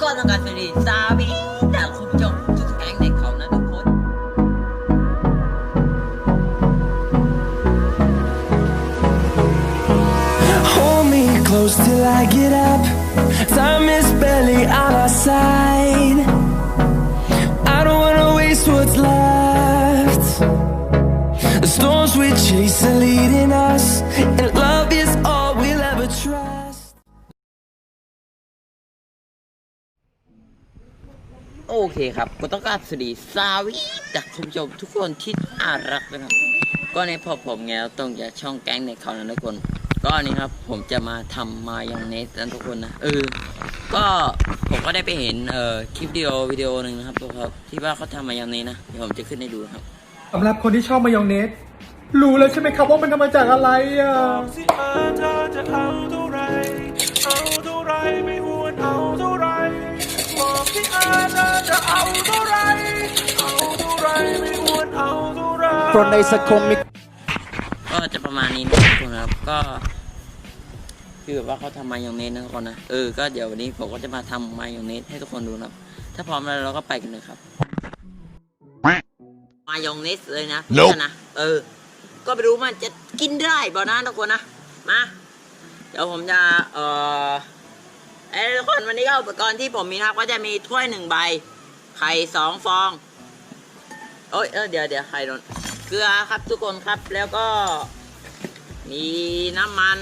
ก็ต้องการสวัสดีซาบีแต่คุณผู้ชมทุกแก๊งในเขานะทุกคน Hold me close till I get up. Time is barely on our side. I don't wanna waste what's left. The storms we chase are leading us, and love is โอเคครับก็ต้องการสวัสดีซาวีจากคุณผู้ชมทุกคนที่น่ารักนะครับ ก็ในพอผมไงตรงจากช่องแก๊งในเขานะทุกคน ก็นี่ครับผมจะมาทำมายองเนสนะทุกคนนะเออก็ผมก็ได้ไปเห็นเอ่อคลิปวิดีโอวิดีโอหนึ่งนะครับทุกคนที่ว่าเขาทำมายองเนสนะเดี๋ยวผมจะขึ้นให้ดูครับสำหรับคนที่ชอบมายองเนสรู้แล้วใช่ไหมครับว่ามันทำมาจากอะไรอะ เออเธอจะเอาเท่าไรเอาเท่าไรไม่หวนเอาเท่าไรคนในสังคมมีก็จะประมาณนี้นะทุกคนครับก็ คือแบบว่าเขาทำมายองเนสนะทุกคนนะเออก็เดี๋ยววันนี้ผมก็จะมาทำมายองเนสให้ทุกคนดูนะครับ ถ้าพร้อมแล้วเราก็ไปกันเลยครับมายองเนสเลยนะทุกคนนะเออ ก็ไปรู้มันจะกินได้บ่นะทุกคนนะมาเดี๋ยวผมจะเอ่อ ไอ้ทุกคนวันนี้ก็อุปกรณ์ที่ผมมีนะครับ ก็จะมีถ้วยหนึ่งใบ ไข่สองฟอง โอ้ยเออเดี๋ยวเดี๋ยวไข่โดนเกลือครับทุกคนครับแล้วก็ มีน้ำมัน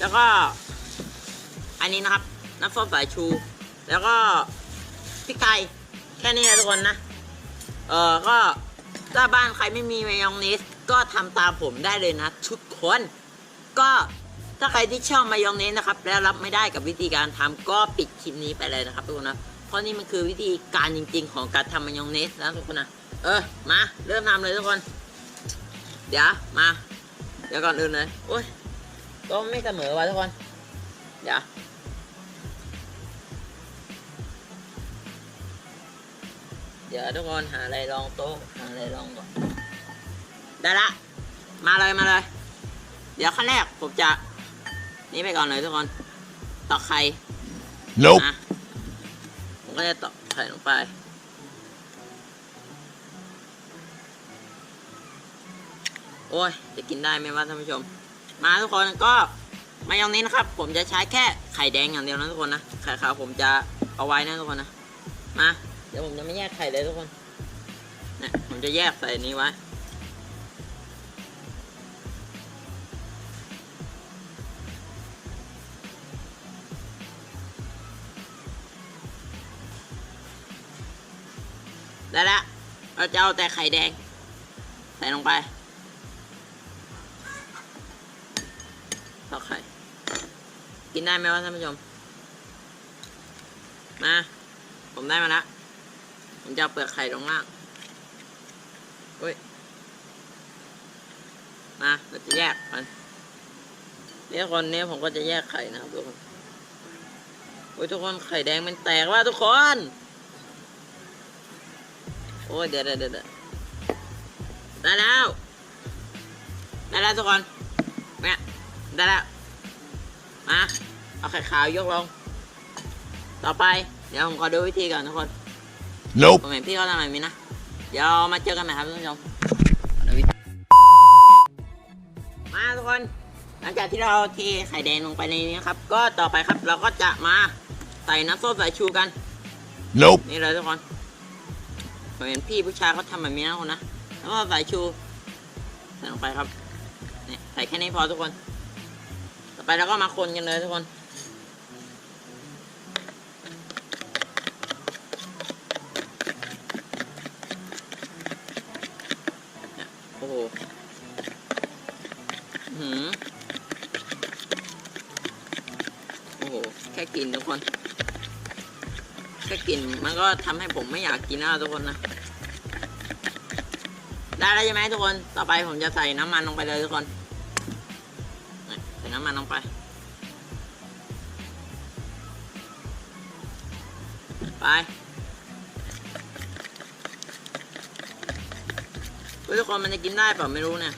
แล้วก็ อันนี้นะครับ น้ำส้มสายชู แล้วก็พริกไทยแค่นี้นะทุกคนนะ เออก็ถ้าบ้านใครไม่มีมายองเนสก็ทำตามผมได้เลยนะทุกคน ก็ ถ้าใครที่ชอบมายองเนสนะครับ แล้วรับไม่ได้กับวิธีการทำก็ปิดคลิปนี้ไปเลยนะครับทุกคนนะเพราะนี่มันคือวิธีการจริง ๆ ของการทำมายองเนสนะทุกคนนะเออมาเริ่มทำเลยทุกคน เดี๋ยวมา เดี๋ยวก่อนอื่นเลยโอ้ยก็ไม่เสมอว่ะทุกคน เดี๋ยวเดี๋ยวทุกคนหาอะไรรองโต๊ะหาอะไรรองก่อนได้ละ มาเลยมาเลย เดี๋ยวขั้นแรกผมจะ นี่ไปก่อนเลยทุกคน ตอกไข่ Nope. นะผมก็จะตอกไข่ลงไป โอ้ย จะกินได้ไหมวะท่านผู้ชม มาทุกคนก็มายองนี้นะครับ ผมจะใช้แค่ไข่แดงอย่างเดียวนะทุกคนนะ ไข่ขาวผมจะเอาไว้นะทุกคนนะ มา เดี๋ยวผมจะไม่แยกไข่เลยทุกคนเนี่ยผมจะแยกใส่นี้ไว้ ได้แล้วเราจะเอาแต่ไข่แดง ใส่ลงไปตอกไข่ กินได้ไหมวะท่านผู้ชม มา ผมได้มาแล้วผมจะเปลือกไข่ลงล่างเฮ้ย มาเราจะแยกมันเนี่ยคนนี้ผมก็จะแยกไข่นะครับทุกคนโอ้ยทุกคนไข่แดงมันแตกว่าทุกคน โอ้ยเดี๋ยวเดี๋ยวเดี๋ยวได้แล้วได้แล้วทุกคนเนี่ยได้แล้วมาเอาไข่ขาวยกลง ต่อไป เดี๋ยวผมขอดูวิธีก่อนทุกคน Nope. ผมเห็นพี่เขาทำแบบนี้นะเดี๋ยวมาเจอกันใหม่ครับท่านผู้ชมดูวิธีมาทุกคน หลังจากที่เราเทไข่แดงลงไปในนี้นะครับ ก็ต่อไปครับเราก็จะมาใส่น้ำส้มสายชูกัน Nope. นี่เลยทุกคน ผมเห็นพี่ผู้ชายเขาทำแบบนี้นะคนนะ แล้วก็ใส่ชูใส่ลงไปครับเนี่ยใส่แค่นี้พอทุกคน ต่อไปเราก็มาคนกันเลยทุกคนโอ้โหหือโอ้โห แค่กินทุกคน แค่กลินมันก็ทำให้ผมไม่อยากกินแล้วทุกคนนะ ได้แล้วใช่ไหมทุกคน ต่อไปผมจะใส่น้ำมันลงไปเลยทุกคน ใส่น้ำมันลงไป ไปทุกคนมันจะกินได้เปล่าไม่รู้เนี่ย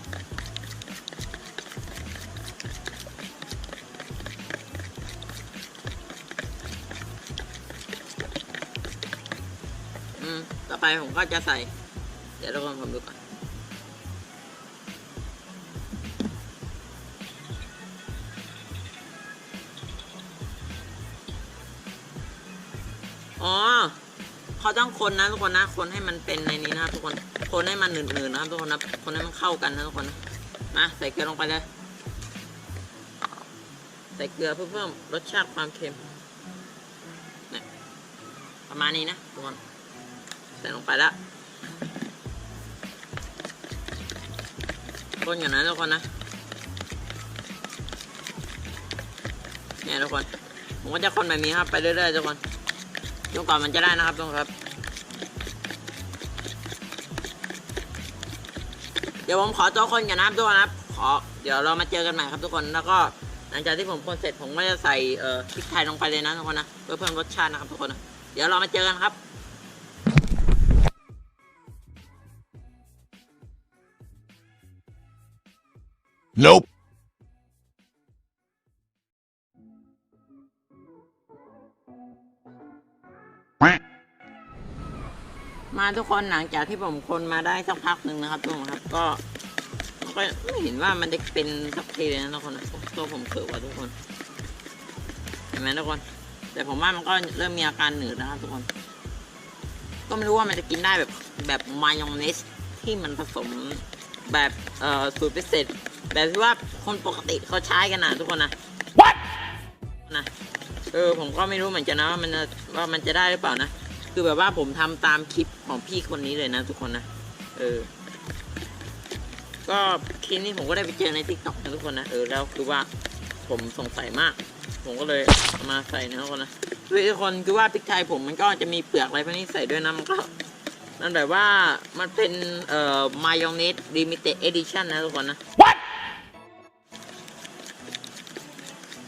ต่อไปผมก็จะใส่ เดี๋ยวทุกคนผมดูก่อน คนนะทุกคนนะคนให้มันเป็นในนี้นะครับทุกคนคนให้มันหนืดๆนะครับทุกคนนะคนให้มันเข้ากันนะทุกคนนะมาใส่เกลือลงไปเลยใส่เกลือเพื่อเพิ่มรสชาติความเค็มเนี่ยประมาณนี้นะทุกคนใส่ลงไปแล้วคนอย่างนั้นทุกคนนะเนี่ยทุกคนผมก็จะคนแบบนี้ครับไปเรื่อยๆทุกคนจนกว่ามันจะได้นะครับทุกคนครับ ดี๋ยวผมขอตัวคนกันนะครับทุกคนนะครับขอเดี๋ยวเรามาเจอกันใหม่ครับทุกคนแล้วก็หลังจากที่ผมคนเสร็จผมก็จะใส่เอ่อพริกไทยลงไปเลยนะทุกคนนะเพื่อเพิ่มรสชาตินะครับทุกคนนะเดี๋ยวเรามาเจอกันครับ Nope. มาทุกคนหลังจากที่ผมคนมาได้สักพักหนึ่งนะครับทุกคนครับก็ก็ไม่เห็นว่ามันจะเป็นสักทีเลยนะทุกคนนะตัวผมเขินว่ะทุกคนเห็นไหมทุกคน แต่ผมว่ามันก็เริ่มมีอาการหนืดนะครับทุกคน ก็ไม่รู้ว่ามันจะกินได้แบบแบบมายองเนสที่มันผสมแบบเอ่อสูตรพิเศษแบบที่ว่าคนปกติเขาใช้กันนะทุกคนนะ What นะเออผมก็ไม่รู้เหมือนกันนะว่ามันจะว่ามันจะได้หรือเปล่านะ คือแบบว่าผมทำตามคลิป ของพี่คนนี้เลยนะทุกคนนะ เออ ก็คลิปนี้ผมก็ได้ไปเจอในทิกตอกนะทุกคนนะ เออแล้วคือว่าผมสงสัยมาก ผมก็เลยเอามาใส่นะทุกคนนะด้วยทุกคนคือว่าพริกไทยผมมันก็จะมีเปลือกอะไรพวกนี้ใส่ด้วยนะมันก็มันแบบว่ามันเป็นเอ่อมายองเนสลิมิเต็ดเอดิชันนะทุกคนนะ What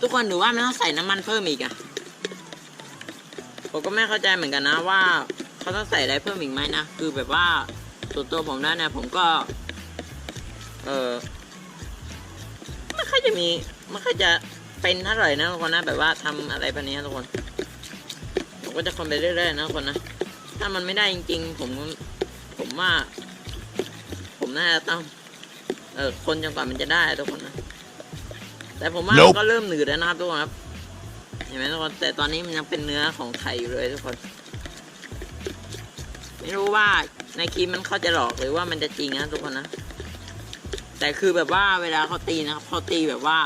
ทุกคนหรือว่าไม่ต้องใส่น้ำมันเพิ่มอีกอะผมก็ไม่เข้าใจเหมือนกันนะว่า เขาต้องใส่อะไรเพิ่มอีกไหมนะ คือแบบว่าส่วนตัวผมแล้วเนี่ยผมก็ เออไม่ค่อยจะมีไม่ค่อยจะเป็นเท่าไหร่นะทุกคนนะแบบว่าทำอะไรแบบนี้ทุกคนผมก็จะคนไปเรื่อยๆนะทุกคนนะถ้ามันไม่ได้จริง ๆ ผมผมว่า ผมน่าจะต้อง เออคนจนกว่ามันจะได้ทุกคนนะแต่ผมว่า Nope มันก็เริ่มหนืดแล้วนะครับทุกคนครับเห็นไหมทุกคนแต่ตอนนี้มันยังเป็นเนื้อของไข่อยู่เลยทุกคน ไม่รู้ว่าในคลิปมันเขาจะหลอกหรือว่ามันจะจริงนะทุกคนนะ แต่คือแบบว่าเวลาเขาตีนะครับเขาตีแบบว่า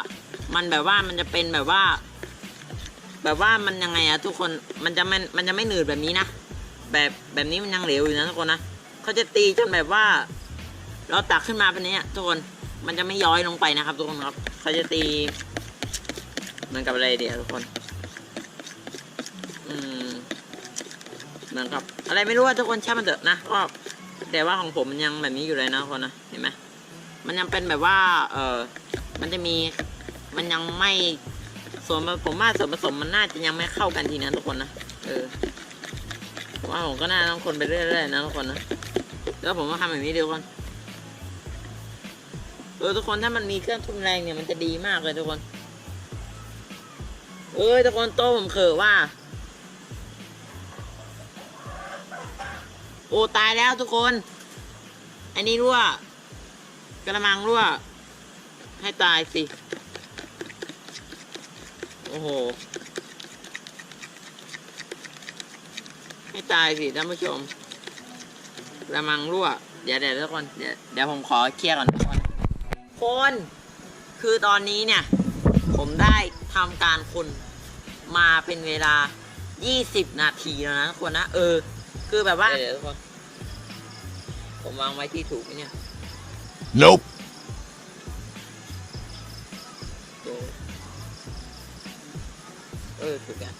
มันแบบว่ามันจะเป็นแบบว่า แบบว่ามันยังไงอะทุกคนมันจะมันมันจะไม่หนืดแบบนี้นะแบบแบบนี้มันยังเหลวอยู่นะทุกคนนะเขาจะตีจนแบบว่า เราตักขึ้นมาเป็นนี้ทุกคนมันจะไม่ย้อยลงไปนะครับ ทุกคนครับเขาจะตีเหมือนกับอะไรเดียวทุกคน อืม เหมือนกับ อะไรไม่รู้ว่าทุกคนช่างมันเถอะนะก็แต่ว่าของผมมันยังแบบนี้อยู่เลยนะทุกคนนะเห็นไหมมันยังเป็นแบบว่า เออมันจะมีมันยังไม่ส่วนผมว่าส่วนผสมมันน่าจะยังไม่เข้ากันทีนะทุกคนนะเออว่าผมก็น่าต้องคนไปเรื่อยๆนะทุกคนนะแล้วผมก็ทำแบบนี้เดียวกันเออทุกคนถ้ามันมีเครื่องทุนแรงเนี่ยมันจะดีมากเลยทุกคน เอ้ยทุกคนโต้ผมเขอว่า โอ้ตายแล้วทุกคน อันนี้รั่ว กระมังรั่ว ให้ตายสิ โอ้โห ให้ตายสิท่านผู้ชม กระมังรั่ว เดี๋ยวเดี๋ยวทุกคน เดี๋ยวเดี๋ยวผมขอเคลียร์ก่อนทุกคน คน คือตอนนี้เนี่ย ผมได้ทำการคนมาเป็นเวลา 20 นาทีแล้วนะทุกคนนะ เออ คือแบบว่าเดี๋ยวทุกคนผมวางไว้ที่ถูกไหมเนี่ย Nope. ดูเออถูกอะ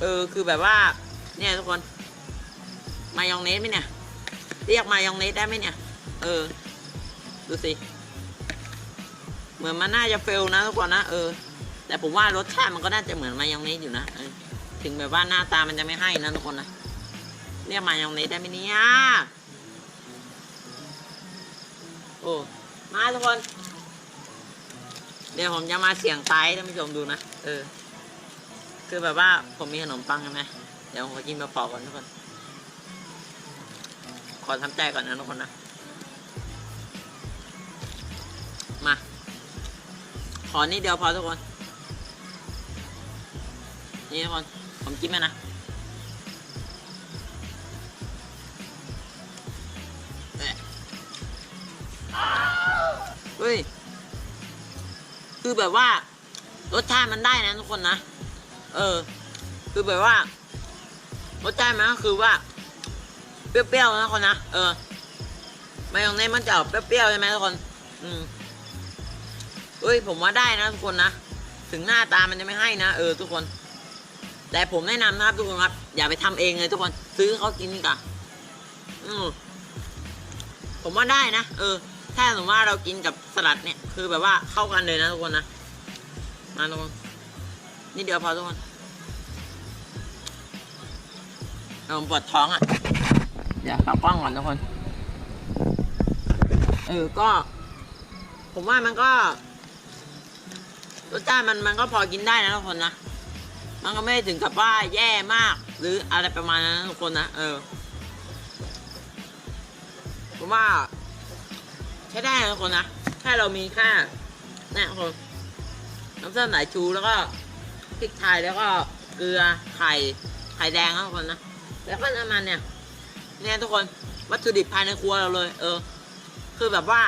เออคือแบบว่า เนี่ยทุกคน มายองเนสไหมเนี่ย เรียกมายองเนสได้ไหมเนี่ย เออ ดูสิ เหมือนมันน่าจะเฟลนะทุกคนนะเออ แต่ผมว่ารสชาติมันก็น่าจะเหมือนมายองเนสอยู่นะเออถึงแบบว่าหน้าตามันจะไม่ให้นะทุกคนนะ เรียกมายองเนสได้ไหมเนี่ยโอ้มาทุกคน เดี๋ยวผมจะมาเสี่ยงตายให้ท่านผู้ชมดูนะเออ คือแบบว่าผมมีขนมปังใช่ไหมเดี๋ยวผมกินมาปอกก่อนทุกคน ขอทำใจก่อนนะทุกคนนะมา ขอนิดเดียวพอทุกคน นี่ทุกคน ผมจิ้มไหมนะ ฮ้ย คือแบบว่า รสชาติมันได้นะทุกคนนะ เออ คือแบบว่า รสชาติมันก็คือว่า เปรี้ยวๆนะทุกคนนะ เออมายองเนสมันจะออกเปรี้ยวๆใช่ไหมทุกคน อืมเฮ้ย ผมว่าได้นะทุกคนนะ ถึงหน้าตามันจะไม่ให้นะ เออ ทุกคน แต่ผมแนะนำนะครับทุกคนครับ อย่าไปทำเองเลยทุกคน ซื้อเขากินดีกว่าอืมผมว่าได้นะ เออ ถ้าสมมติว่าเรากินกับสลัดเนี่ย คือแบบว่าเข้ากันเลยนะทุกคนนะ มาทุกคนนี่เดียวพอทุกคนเอาผมปวดท้องอะ เดี๋ยวปากกล้องก่อนทุกคน เออ ก็ ผมว่ามันก็รสชาติมันมันก็พอกินได้นะทุกคนนะ มันก็ไม่ได้ถึงกับว่าแย่มาก หรืออะไรประมาณนั้นนะทุกคนนะ เออ ผมว่าใช้ได้นะคนนะแค่เรามีแค่เนี่ยคนน้ำส้มสายชูแล้วก็พริกไทยแล้วก็เกลือไข่ไข่แดงนะคนนะแล้วก็น้ำมันเนี่ยเนี่ยทุกคนวัตถุดิบภายในครัวเราเลย เออ คือแบบว่า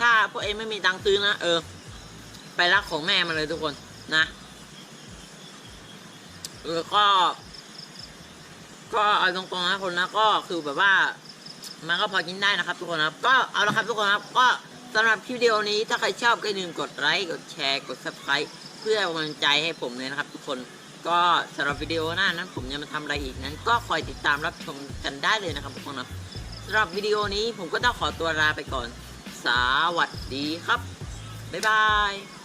ถ้าพวกเองไม่มีตังค์ซื้อนะเออ ไปรักของแม่มาเลยทุกคนนะเออก็ ก็เอาตรงๆนะคนนะก็คือแบบว่า มันก็พอกินได้นะครับทุกคนครับ ก็เอาละครับทุกคนครับ ก็สำหรับคลิปวิดีโอนี้ถ้าใครชอบก็อย่าลืมกดไลค์กดแชร์กด subscribe เพื่อเป็นกำลังใจให้ผมเลยนะครับ ทุกคนก็สำหรับวิดีโอหน้านั้นผมจะมาทำอะไรอีกนั้น ก็คอยติดตามรับชมกันได้เลยนะครับทุกคนครับสำหรับวิดีโอนี้ผมก็ต้องขอตัวลาไปก่อน สวัสดีครับบ๊ายบาย